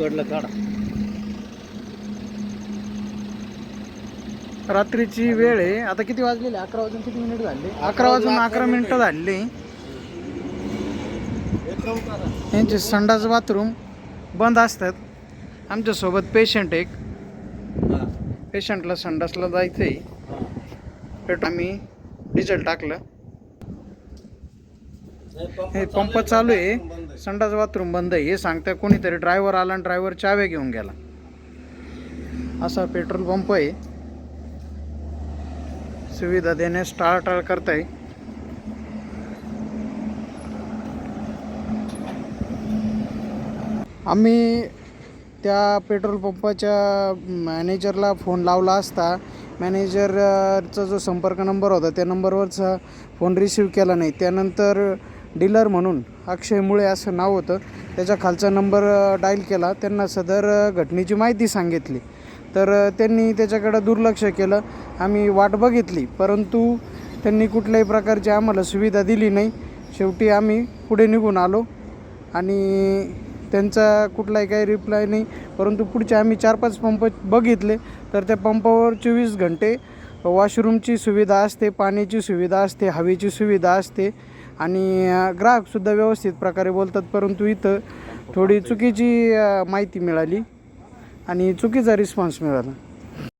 काढा. रात्रीची वेळ आहे. आता किती वाजलेले? अकरा वाजून किती मिनिट झाले? अकरा वाजून अकरा मिनिटं झाले. यांचे संडास बाथरूम बंद असतात. आमच्यासोबत पेशंट एक. पेशंटला संडासला जायचं आहे पेट्रोल आम्ही डिझेल टाकलं. हे पंप चालू आहे. संडास बाथरूम बंद आहे. हे सांगताय कोणीतरी ड्रायव्हर आला आणि ड्रायव्हर चावे घेऊन गेला. असा पेट्रोल पंप आहे. सुविधा देण्यास टाळाटाळ करताय. आम्ही त्या पेट्रोल पंपाच्या मॅनेजरला फोन लावला असता. मॅनेजरचा जो संपर्क नंबर होता त्या नंबरवरचा फोन रिसीव केला नाही. त्यानंतर डीलर म्हणून अक्षय मुळे असं नाव होतं. त्याच्या खालचा नंबर डायल केला. त्यांना सदर घटनेची माहिती सांगितली. तर त्यांनी त्याच्याकडं दुर्लक्ष केलं. आम्ही वाट बघितली. परंतु त्यांनी कुठल्याही प्रकारची आम्हाला सुविधा दिली नाही. शेवटी आम्ही पुढे निघून आलो. आणि त्यांचा कुठलाही काही रिप्लाय नाही. परंतु पुढचे आम्ही चार पाच पंप बघितले. तर त्या पंपावर चोवीस घंटे वॉशरूमची सुविधा असते पाण्याची सुविधा असते हवेची सुविधा असते. आणि ग्राहकसुद्धा व्यवस्थित प्रकारे बोलतात परंतु इथं थोडी चुकीची माहिती मिळाली आणि चुकीचा रिस्पॉन्स मिळाला.